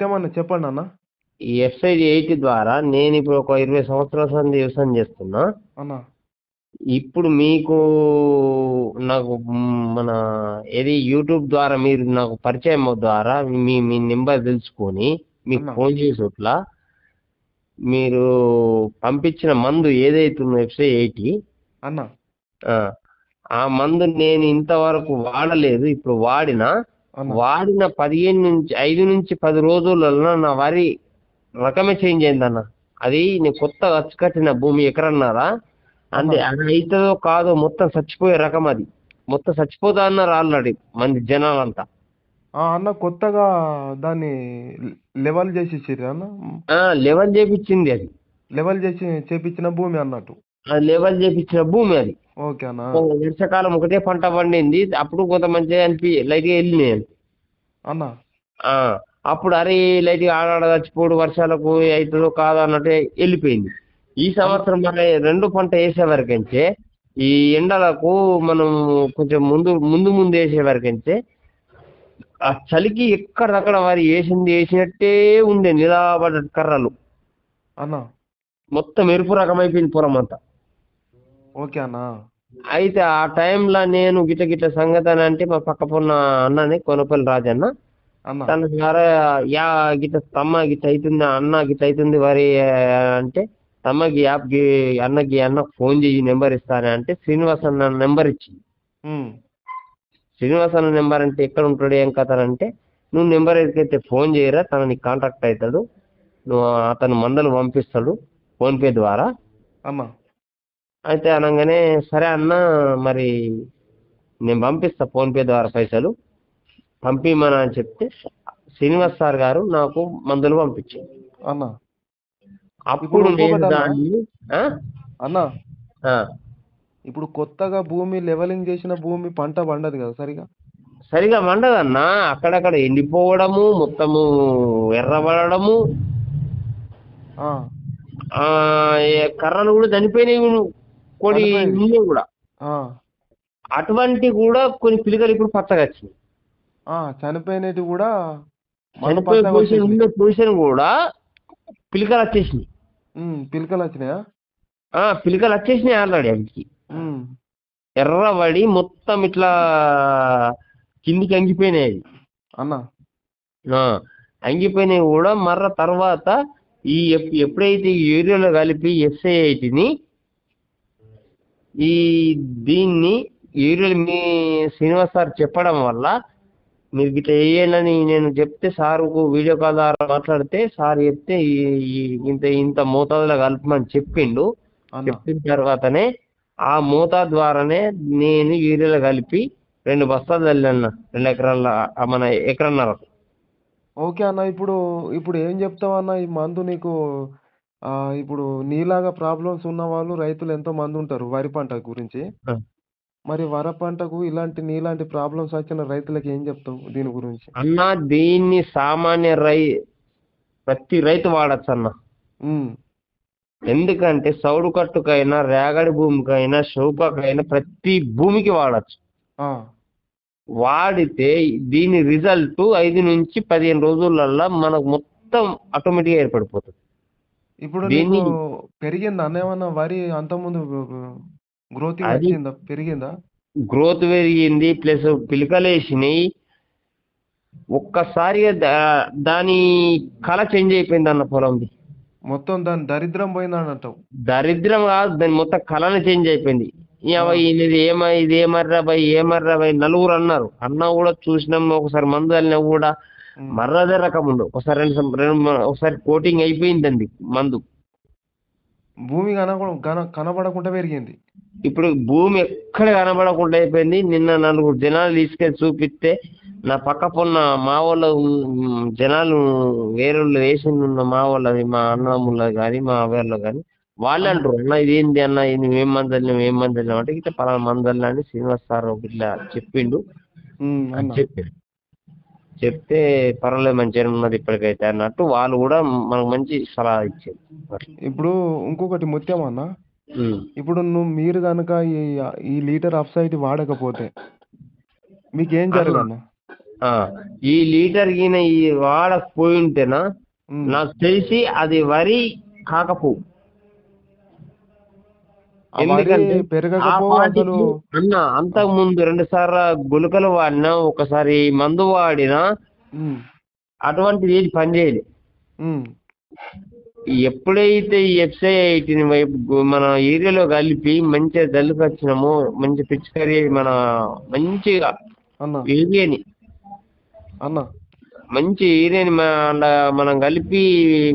ముత్యం అన్న చెప్పండి అన్న. ఈ ఎఫ్ఐడి ఎయిట్ ద్వారా నేను ఇప్పుడు ఒక ఇరవై సంవత్సరాల సంది వ్యవసాయం చేస్తున్నా. అన్న. ఇప్పుడు మీకు నాకు మన ఏది యూట్యూబ్ ద్వారా మీరు నాకు పరిచయం ద్వారా మీ మీ నెంబర్ తెలుసుకొని మీకు. ఫోన్ చేసి అట్లా మీరు పంపించిన మందు ఏదైతుందో ఎఫ్సై ఎయిటీ అన్న. ఆ మందు నేను ఇంతవరకు వాడలేదు. ఇప్పుడు వాడిన వాడిన పదిహేను నుంచి ఐదు నుంచి పది రోజులలో నా వరి రకమే చేంజ్ అయిందన్న. అది నేను కొత్త కట్టిన భూమి ఎకరన్నారా? అంటే అది అవుతుందో కాదో మొత్తం చచ్చిపోయే రకం అది. మొత్తం చచ్చిపోతా అన్నారు ఆల్రెడీ మంది జనాలంతా. అన్న కొత్తగా దాన్ని లెవెల్ చేసి అన్న? లెవెల్ చేపించింది అది. లెవెల్ చేసి చేపించిన భూమి అన్నట్టు. ఆ లెవెల్ చేపించిన భూమి అది. ఓకే అన్న. వర్షాకాలం ఒకటే పంట పండింది అప్పుడు కొంత మంచిగా అనిపి లైట్గా వెళ్ళినాయి. అన్న. అప్పుడు అరే లైట్గా ఆడాడ చచ్చిపోడు వర్షాలకు అవుతుందో కాదో అన్నట్టు వెళ్ళిపోయింది. ఈ సంవత్సరం మరి రెండు పంట వేసే వరకంటే ఈ ఎండలకు మనం కొంచెం ముందు ముందు ముందు వేసే వరకంటే ఆ చలికి ఎక్కడక్కడ వారి వేసింది వేసినట్టే ఉండే నిలబడ్డ కర్రలు. అన్న. మొత్తం ఎరుపు రకమైపోయింది పొలం అంతా ఓకే అన్న. అయితే ఆ టైంలో నేను గిట్ల గిట్ల సంగతి అని అంటే మా పక్క పొన్న అన్నని కొనపల్లి రాజన్న తన ద్వారా యా గిట్ల తమ్మ గిట్ల అవుతుంది అన్న గిట్ల అవుతుంది వరి అంటే తమ్మకి యాప్కి అన్నకి అన్న ఫోన్ చేయి నెంబర్ ఇస్తానే అంటే శ్రీనివాస్ అన్న నెంబర్ ఇచ్చింది ఉమ్, శ్రీనివాస్ అన్న నెంబర్ అంటే ఎక్కడ ఉంటాడు ఏం కథ అంటే నువ్వు నెంబర్ ఎక్కడైతే ఫోన్ చేయరా తన నీకు కాంటాక్ట్ అవుతాడు నువ్వు అతను మందలు పంపిస్తాడు ఫోన్పే ద్వారా. అన్న అయితే అనగానే సరే అన్న మరి నేను పంపిస్తా ఫోన్పే ద్వారా పైసలు. పంపిమని అని చెప్తే శ్రీనివాస్ సార్ గారు నాకు మందులు పంపించారు. అన్న. అప్పుడు నేను. దాన్ని? అన్న. ఇప్పుడు కొత్తగా భూమి లెవెలింగ్ చేసిన భూమి పంట పండదు కదా సరిగా? సరిగా మండదన్నా అక్కడక్కడ ఎండిపోవడము మొత్తము ఎర్రబడము కర్రలు కూడా చనిపోయినాయి ఉన్నాయి కూడా. అటువంటి కూడా కొన్ని పిలకలు ఇప్పుడు పచ్చగా వచ్చినాయి. ఆ, చనిపోయినవి కూడా. ఉన్న పొజిషన్ కూడా పిలకలు వచ్చేసినాయి. పిలకలు వచ్చినాయా? పిలకలు వచ్చేసినాయి ఆల్రెడీ అవికి ఎర్రబడి మొత్తం ఇట్లా కిందికి అంగిపోయినాయి. అన్న. ఆ, అంగిపోయినాయి కూడా మర్ర తర్వాత ఈ ఎప్- ఎప్పుడైతే ఈ ఏరియాలో కలిపి ఎస్ఐఐటిని ఈ దీన్ని ఏరియాలో మీ శ్రీనివాస్ సార్ చెప్పడం వల్ల మీరు ఇట్లా వేయండి నేను చెప్తే సార్కు వీడియో కాల్ ద్వారా మాట్లాడితే సార్ చెప్తే ఇంత ఇంత మోతాదులో కలపమని చెప్పిండు. చెప్పిన తర్వాతనే ఆ మోతా ద్వారానే నేను యూరియాలో కలిపి రెండు బస్తాలు చల్లన్న రెండు ఎకరాల మన ఎకరన్నర ఓకే అన్న ఇప్పుడు ఇప్పుడు ఏం చెప్తావు అన్న? ఈ మందు నీకు ఇప్పుడు నీలాగా ప్రాబ్లమ్స్ ఉన్న వాళ్ళు రైతులు ఎంతో మంది ఉంటారు వరి పంట గురించి. ఆ. మరి వరి పంటకు ఇలాంటి నీలాంటి ప్రాబ్లమ్స్ వచ్చిన రైతులకు ఏం చెప్తావు దీని గురించి? అన్న దీన్ని సామాన్య రై ప్రతి రైతు వాడచ్చు అన్న ఎందుకంటే సౌడు కట్టుకైనా రేగడి భూమికైనా చౌకకైనా ప్రతి భూమికి వాడచ్చు. ఆ, వాడితే దీని రిజల్ట్ ఐదు నుంచి పదిహేను రోజులల్లో మనకు మొత్తం ఆటోమేటిక్గా ఏర్పడిపోతుంది. ఇప్పుడు దీన్ని- పెరిగిందా? అన్న ఏమన్నా వరి అంతకుముందు గ్రోతింగ్ అది- వచ్చిందా? పెరిగిందా? గ్రోత్ పెరిగింది ప్లస్ పిలకలేసినాయి ఒక్కసారిగా దా- దాని కళ చేంజ్ అయిపోయింది అన్న పొలంది. మొత్తం దాని దరిద్రం పోయింది అన్నట్టు దరిద్రం కాదు దాని మొత్తం కళనే చేంజ్ అయిపోయింది. ఇవ ఇది ఏమ ఇది ఏమర్రా బాయ్ ఏమర్రా బాయ్ నలుగురు అన్నారు. అన్నా కూడా చూసినాం ఒకసారి మందు వెళ్ళినా కూడా ఉమ్, మర్రదే రకం ఉండు ఒకసారి రెండు ఒకసారి కోటింగ్ అయిపోయిందండి మందు. భూమి కనబడ కన కనబడకుండా పెరిగింది. ఇప్పుడు భూమి ఎక్కడ కనబడకుండా అయిపోయింది. నిన్న నలుగురు జనాలు తీసుకెళ్ళి చూపిస్తే నా పక్క పొన్న మా వాళ్ళ జనాలు వేరే వాళ్ళు వేసింది ఉన్న మా వాళ్ళది మా అన్నముల కానీ మా వేర్లో కానీ వాళ్ళే అంటారు అన్న ఇదేంటి అన్న ఇది నువ్వేం మందలు ఏం మందలు అంటే ఇట్లా పలానా మందలు అని శ్రీనివాస్ సార్ ఇట్లా చెప్పిండు. అని చెప్పారు చెప్తే పర్వాలేదు మంచిగా ఉన్నది ఇప్పటికైతే అన్నట్టు వాళ్ళు కూడా మనకు మంచి సలహా ఇచ్చారు. ఇప్పుడు ఇంకొకటి ముత్యం అన్న. ఇప్పుడు నువ్వు మీరు కనుక ఈ ఈ లీటర్ అప్ సైడ్ వాడకపోతే మీకేం జరగదు ఈ లీటర్ గిన ఈ వాడకపోయి ఉంటేనా. నాకు తెలిసి అది వరి కాకపోవు ఎందుకంటే అన్న అంతకు ముందు రెండు సార్లు గుళికలు వాడినా ఒకసారి మందు వాడినా అటువంటిది ఏది పనిచేయదు ఎప్పుడైతే ఈ ఎఫ్సై ఎయిటీన్ వైపు మన ఏరియాలో కలిపి మంచిగా జల్లుకు వచ్చినామో మంచి పిచ్చికరి మన మంచిగా ఏరియాని అన్న. మంచి ఏరియాని మన- మనం కలిపి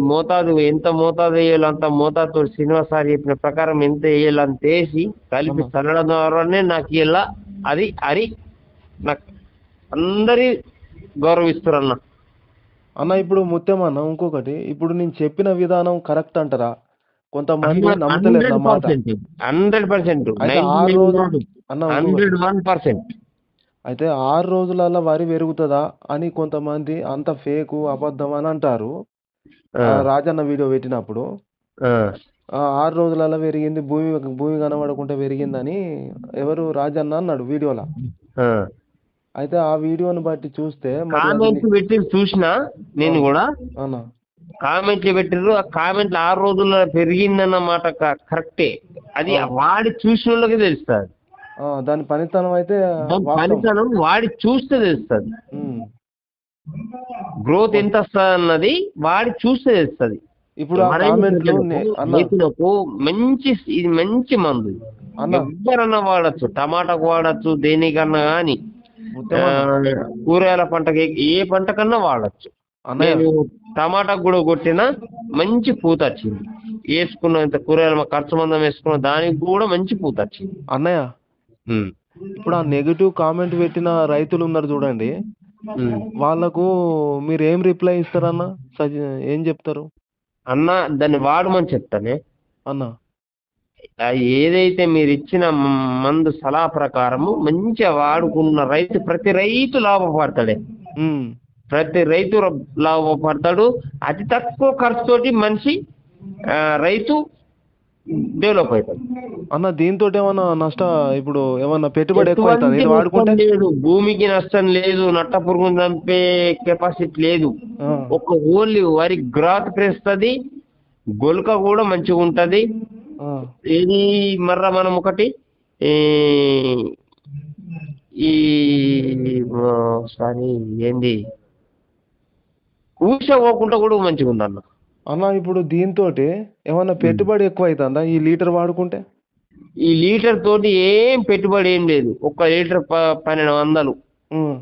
మోతాదు ఎంత మోతాదు వేయాలో అంత మోతాదుతో శ్రీనివాస్ సార్ చెప్పిన ప్రకారం ఎంత వేయాలో అంత వేసి కలిపి అన్న. చల్లడం ద్వారానే నాకు ఇలా అది అది నాకు అందరి గౌరవిస్తారన్న. అన్న ఇప్పుడు ముత్యం అన్న ఇంకొకటి ఇప్పుడు నేను చెప్పిన విధానం కరెక్ట్ అంటారా? కొంతమంది నమ్మతలేరు నా మాట. Hundred percent. అన్న. Hundred one percent. అయితే ఆరు రోజులలో వరి పెరుగుతుందా అని కొంతమంది అంత ఫేకు అబద్ధం అని అంటారు. ఆ. రాజన్న వీడియో పెట్టినప్పుడు. ఆ. ఆరు రోజులలో పెరిగింది భూమి భూమి కనబడకుండా పెరిగిందని ఎవరు రాజన్న అన్నాడు వీడియోలో. అయితే ఆ వీడియోని బట్టి చూస్తే మరి అది కామెంట్లు పెట్టి చూసిన నేను కూడా. అన్న కామెంట్లు పెట్టిర్రు ఆ కామెంట్లు ఆరు రోజుల్లో పెరిగిందన్నమాట క- కరెక్టే. అది వాడి చూసిన వాళ్ళకి తెలుస్తుంది. దాని పనితనం అయితే. పనితనం వాడి చూస్తే తెలుస్తుంది. ఉమ్. గ్రోత్ ఎంత వస్తుంది అన్నది వాడి చూస్తే తెలుస్తుంది. ఇప్పుడు రైతులకు మంచి ఇది మంచి మందు. ఎవ్వరన్నా వాడచ్చు. టమాటాకు వాడచ్చు దేనికన్నా కానీ. కూరగాయల పంటకి ఏ- పంటకన్నా వాడచ్చు. నేను టమాటాకు కూడా కొట్టిన మంచి పూత వచ్చింది. వేసుకున్నంత కూరగాయల ఖర్చు మందం వేసుకున్న దానికి కూడా మంచి పూత వచ్చింది. అన్నయ్య. ఇప్పుడు ఆ నెగిటివ్ కామెంట్ పెట్టిన రైతులు ఉన్నారు చూడండి. వాళ్ళకు మీరు ఏం రిప్లై ఇస్తారన్న? సజ ఏం చెప్తారు? అన్న దాన్ని వాడమని చెప్తానే. అన్న. ఆ ఏదైతే మీరు ఇచ్చిన మ- మందు సలహా ప్రకారము మంచిగా వాడుకున్న రైతు ప్రతి రైతు లాభపడతాడే. ప్రతి రైతు ర- లాభపడతాడు. అతి తక్కువ ఖర్చుతోటి మనిషి ఆ, రైతు డెవలప్ అవుతాడు అన్న దీంతో ఏమన్నా నష్ట ఇప్పుడు ఏమన్నా పెట్టుబడి ఎక్కువ అవుతుంది ఇది వాడుకుంటే? లేదు. భూమికి నష్టం లేదు. నట్ట పురుగును చంపే కెపాసిటీ లేదు. ఒక ఓన్లీ వరి గ్రాత్ పెరుస్తుంది గొలక కూడా మంచిగా ఉంటది. ఇది మర్ర మనం ఒకటి ఈ సారీ ఏంది? ఊష పోకుండా కూడా మంచిగా ఉందన్న అన్న ఇప్పుడు దీంతో ఏమన్నా పెట్టుబడి ఎక్కువ అవుతుందా ఈ లీటర్ వాడుకుంటే? ఈ లీటర్ తోటి ఏం పెట్టుబడి ఏం లేదు. ఒక లీటర్ ప- పన్నెండు వందలు. ఉమ్,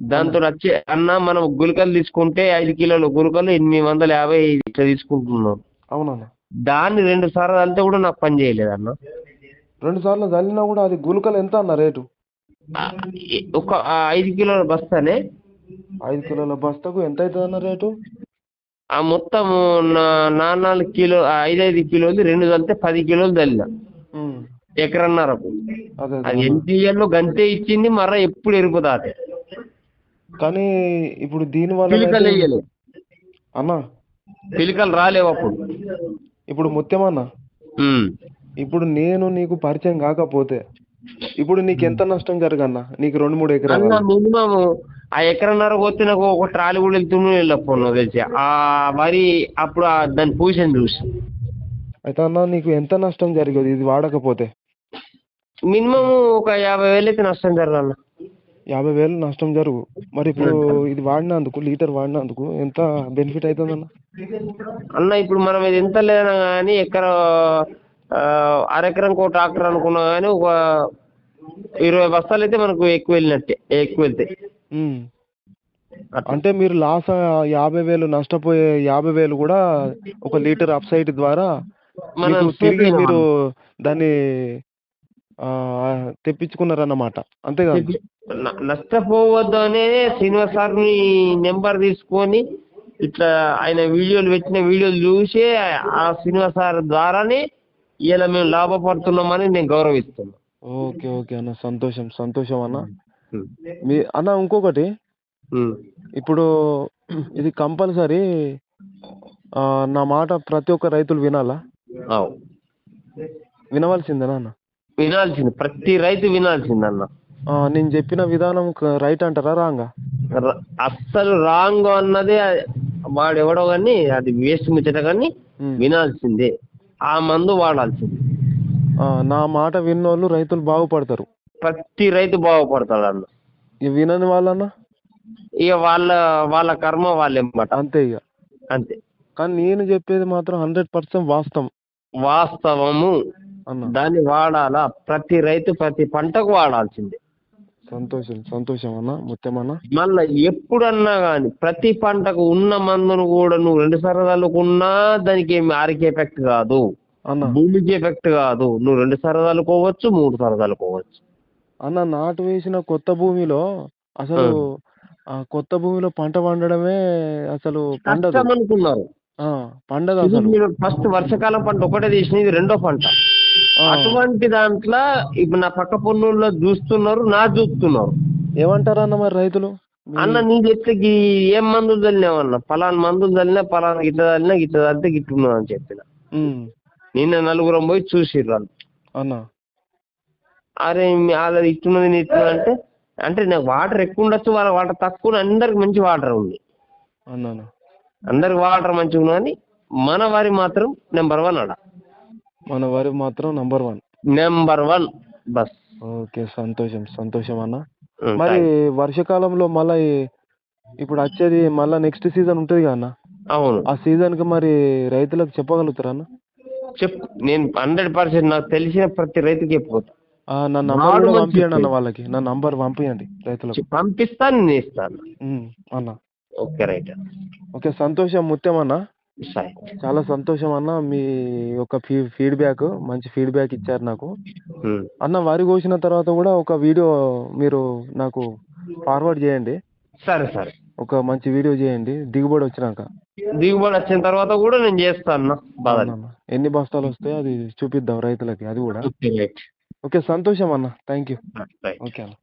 దాంతో వచ్చే అన్న మనం గుళికలు తీసుకుంటే ఐదు కిలోల గుళికలు ఎనిమిది వందల యాభై ఇట్లా తీసుకుంటున్నాం. అవునన్న. దాన్ని రెండు సార్లు వెళ్తే కూడా నాకు పని చేయలేదు అన్న. రెండు సార్లు చల్లినా కూడా అది గుళికలు ఎంత అన్న రేటు? ఆ, ఒక ఆ ఐదు కిలోల బస్తానే. ఐదు కిలోల బస్తాకు ఎంత అవుతుంది అన్న రేటు? ఆ మొత్తం నాలుగు కిలో ఐదైదు కిలోలు రెండు చల్లితే పది కిలోలు చల్లిన ఎకరన్నరకు. అదే ఇయ్యాలో గంతే ఇచ్చింది మర్ర ఎప్పుడు ఎరుపుతాతే కానీ ఇప్పుడు దీని వల్ల అన్న. పిలికలు రాలేవు అప్పుడు. ఇప్పుడు ముత్యం అన్న ఉమ్. ఇప్పుడు నేను నీకు పరిచయం కాకపోతే ఇప్పుడు నీకు ఎంత నష్టం జరగన్న? నీకు రెండు మూడు ఎకరాలు. మినిమం ఆ ఎకరన్నర పోతే నాకు ఒక ట్రాలీ కూడా వెళ్తుండే వెళ్ళకపోను తెలిసి. ఆ వరి అప్పుడు దాని పొజిషన్ చూసి. అయితే అన్న నీకు ఎంత నష్టం జరిగేది? ఇది వాడకపోతే? మినిమం ఒక యాభై వేలు అయితే నష్టం జరగన్న యాభై వేలు నష్టం జరుగు. మరి ఇప్పుడు ఇది వాడినందుకు లీటర్ వాడినందుకు ఎంత బెనిఫిట్ అవుతుందన్న అన్న? ఇప్పుడు మనం ఇది ఎంత లేదన్నా కానీ ఎకర ఆ, అరెకరంకి ఒక ట్రాక్టర్ అనుకున్నా కానీ ఒక ఇరవై బస్తాలు అయితే మనకు ఎక్కువ వెళ్ళినట్టే ఎక్కువ వెళ్తాయి. అట్లా. అంటే మీరు లాస్ యాభై వేలు నష్టపోయే యాభై వేలు కూడా ఒక లీటర్ అప్సైట్ ద్వారా మనం మీకు తిరిగి మీరు దాన్ని తెప్పించుకున్నారన్నమాట. అంతే కదా? న- నష్టపోవద్దు అనే శ్రీనివాస్ సార్ని నెంబర్ తీసుకొని ఇట్లా ఆయన వీడియోలు పెట్టిన వీడియోలు చూసి ఆ శ్రీనివాస్ సార్ ద్వారానే ఇలా మేము లాభపడుతున్నామని నేను గౌరవిస్తున్నా. ఓకే ఓకే అన్న. సంతోషం సంతోషం అన్న. మీ అన్న ఇంకొకటి. ఇప్పుడు ఇది కంపల్సరీ ఆ, నా మాట ప్రతి ఒక్క రైతులు వినాలా? వినవలసిందేనా అన్న? వినాల్సింది. ప్రతి రైతు వినాల్సింది అన్న. ఆ, నేను చెప్పిన విధానం రైట్ అంటారా రాంగా? అస్సలు రాంగ్ అన్నది వాడు ఎవడో కానీ అది వేస్ట్ ముచ్చట కానీ ఉమ్. వినాల్సిందే. ఆ మందు వాడాల్సిందే. నా మాట విన్నోళ్ళు రైతులు బాగుపడతారు. ప్రతి రైతు బాగుపడతాడు అన్న. ఇక వినని వాళ్ళన్న? ఇక వాళ్ళ వాళ్ళ కర్మ వాళ్ళెమ్మట అంతే ఇక. అంతే. కానీ నేను చెప్పేది మాత్రం హండ్రెడ్ పర్సెంట్ వాస్తవం. వాస్తవము. అన్న. దాన్ని వాడాలా? ప్రతి రైతు ప్రతి పంటకు వాడాల్సిందే. సంతోషం సంతోషం అన్న ముత్యమన్న మళ్ళా ఎప్పుడన్నా కానీ ప్రతి పంటకు ఉన్న మందును కూడా నువ్వు రెండు సార్లు చల్లుకున్నా దానికి ఏమి ఆరికి ఎఫెక్ట్ కాదు. అన్న. భూమికి ఎఫెక్ట్ కాదు. నువ్వు రెండు సార్లు చల్లుకోవచ్చు మూడు సార్లు చల్లుకోవచ్చు అన్న నాటు వేసిన కొత్త భూమిలో అసలు ఆ. కొత్త భూమిలో పంట పండడమే అసలు పండదు. కష్టం అనుకున్నారు ఆ, పండదు ఇది అసలు. మీరు ఫస్ట్ వర్షాకాలం పంట ఒకటే తీసిన ఇది రెండో పంట. ఆ, అటువంటి దాంట్లో ఇప్పుడు నా పక్క పొన్నుల్లో చూస్తున్నారు నా చూస్తున్నారు. ఏమంటారు అన్న మరి రైతులు? మీ- అన్న నీ చెట్లకి ఏం మందులు చల్లినావన్న పలానా మందులు చల్లినా పలానా గిట్ల చల్లినా గిట్ల చల్లితే గిట్టున్నావు అని చెప్పిన. ఉమ్, నిన్న నలుగురం పోయి చూసిర్రు వాళ్ళు. అన్న. అరే వాళ్ళది ఇట్టున్నది ఇట్టున్నది అంటే అంటే నాకు వాటర్ ఎక్కువ ఉండొచ్చు వాళ్ళ వాటర్ తక్కువ అందరికి మంచి వాటర్ ఉంది. అందరికి వాటర్ మంచిగా ఉన్నది మన వారి మాత్రం నెంబర్ వన్ అడ మన వరి మాత్రం number one. Number one. Bus. Okay సంతోషం సంతోషం అన్న. మరి. వర్షాకాలంలో మళ్ళీ ఇప్పుడు వచ్చేది మళ్ళీ నెక్స్ట్ సీజన్ ఉంటుంది కదా అన్న. అవును. ఆ సీజన్కి మరి రైతులకు చెప్పగలుగుతారా అన్న? చెప్పు నేను హండ్రెడ్ పర్సెంట్ నాకు తెలిసిన ప్రతి రైతుకి చెప్పుకోతా ఆ, నా నంబర్ కూడా పంపించండి అన్న. వాళ్ళకి. నా నంబర్ పంపించండి రైతులకు. పంపిస్తాను నేను ఇస్తాను అన్న. ఓకే రైట్ ఓకే సంతోషం ముత్యం అన్న. చాలా సంతోషం అన్న మీ యొక్క ఫీడ్బ్యాక్ మంచి ఫీడ్బ్యాక్ ఇచ్చారు నాకు. అన్న వరి కోసిన తర్వాత కూడా ఒక వీడియో మీరు నాకు ఫార్వర్డ్ చేయండి. సరే సరే. ఒక మంచి వీడియో చేయండి. దిగుబడి వచ్చినాక. దిగుబడి వచ్చిన తర్వాత కూడా నేను చేస్తాను. ఎన్ని బస్తాలు వస్తాయో అది చూపిద్దాం రైతులకి అది కూడా. ఓకే సంతోషం అన్న. థ్యాంక్ యూ ఓకే అన్న.